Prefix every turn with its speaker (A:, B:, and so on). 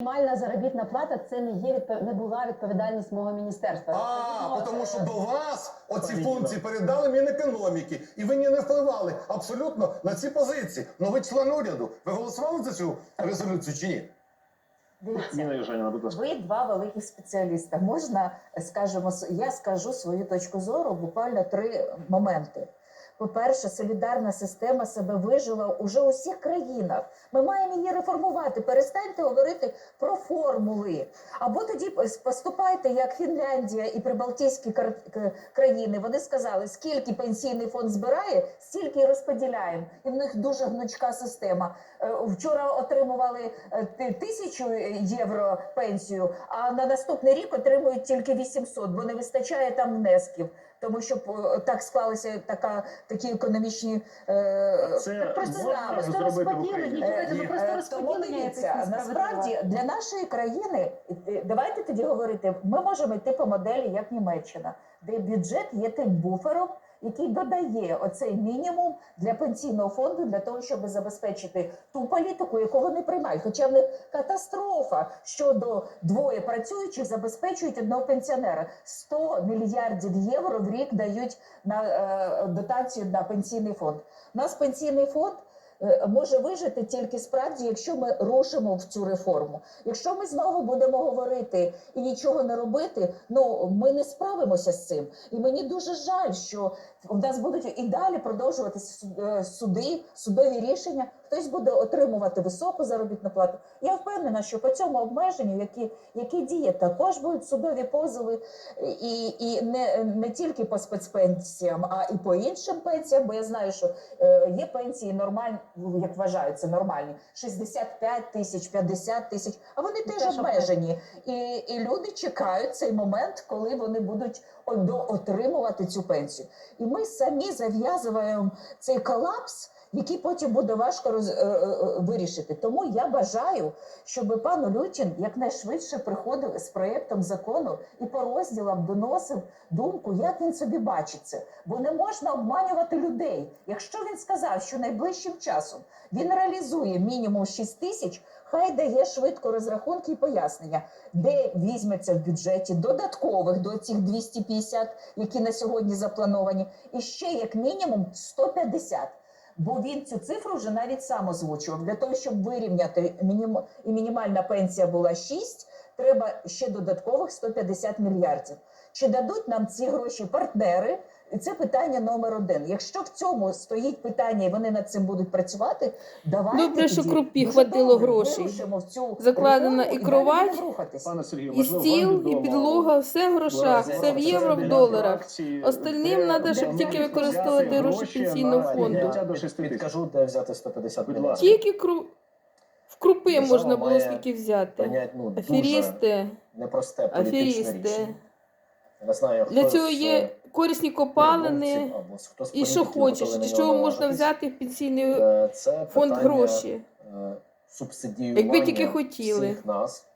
A: Мінімальна заробітна плата це не є не була відповідальність мого міністерства.
B: А, тому що до вас оці функції передали Мінекономіки, і ви не впливали абсолютно на ці позиції. Ну ви член уряду. Ви голосували за цю резолюцію чи ні?
C: Дивіться, ви два великих спеціаліста. Можна, скажімо, с- я скажу свою точку зору, буквально три моменти. По-перше, солідарна система себе вижила уже у всіх країнах. Ми маємо її реформувати. Перестаньте говорити про формули. Або тоді поступайте, як Фінляндія і прибалтійські країни. Вони сказали, скільки пенсійний фонд збирає, стільки і розподіляємо. І в них дуже гнучка система. Е, Вчора отримували е, тисячу євро пенсію, а на наступний рік отримують тільки 800, бо не вистачає там внесків. Тому що е, так склалися така такі економічні е,
D: Це
C: просто
A: просто розподілені.
D: Ні.
A: просто
C: Е,
A: несправедливе.
C: насправді для нашої країни е, давайте тоді говорити. Ми можемо йти по моделі як Німеччина, де бюджет є тим буфером, який додає оцей мінімум для пенсійного фонду для того, щоб забезпечити ту політику, яку вони приймають. Хоча в них катастрофа щодо двоє працюючих забезпечують одного пенсіонера. 100 мільярдів євро в рік дають на е, дотацію на пенсійний фонд. У нас пенсійний фонд. Е, Може вижити тільки справді, якщо ми рушимо в цю реформу. Якщо ми знову будемо говорити і нічого не робити, ну ми не справимося з цим. І мені дуже жаль, що у нас будуть і далі продовжуватися е, суди, судові рішення. Хтось буде отримувати високу заробітну плату. Я впевнена, що по цьому обмеженню, які, які діє, також будуть судові позови, і, і не, не тільки по спецпенсіям, а і по іншим пенсіям. Бо я знаю, що е, є пенсії нормальні, як вважаються, нормальні 65 тисяч, 50 тисяч, а вони теж
A: Теж
C: обмежені. І, і люди чекають цей момент, коли вони будуть до- отримувати цю пенсію. І ми самі зав'язуємо цей колапс, який потім буде важко роз, е, е, е, вирішити. Тому я бажаю, щоб пан Олютін якнайшвидше приходив з проєктом закону і по розділам доносив думку, як він собі бачить це. Бо не можна обманювати людей. Якщо він сказав, що найближчим часом він реалізує мінімум 6 тисяч, хай дає швидко розрахунки і пояснення, де візьметься в бюджеті додаткових до цих 250, які на сьогодні заплановані, і ще як мінімум 150. Бо він цю цифру вже навіть сам озвучував. Для того, щоб вирівняти і мінімальна пенсія була 6, треба ще додаткових 150 мільярдів. Чи дадуть нам ці гроші партнери? І це питання номер один. Якщо в цьому стоїть питання, і вони над цим будуть працювати, давайте
E: Добре, що Крупі хватило грошей.
C: в цю
E: Закладена і кровать,
D: Сергію,
E: І стіл, і підлога, все в грошах, все в євро, в доларах. Остальним надо, щоб тільки використовувати гроші пенсійного фонду.
D: підняття до 6 тисяч.
F: Підкажу, де взяти 150
D: Будь
F: мільйонів.
E: Тільки кру... в крупи можна було скільки взяти.
F: Прийняти ну,
E: Аферісти,
F: непросте політичне
E: аферісти.
F: рішення. Не знаю,
E: Для цього є
F: е,
E: корисні копалини. І що хочеш, з чого можна взяти в пенсійний
F: Е,
E: фонд гроші.
F: субсидію субсидіювання
E: Якби тільки хотіли.
F: всіх нас,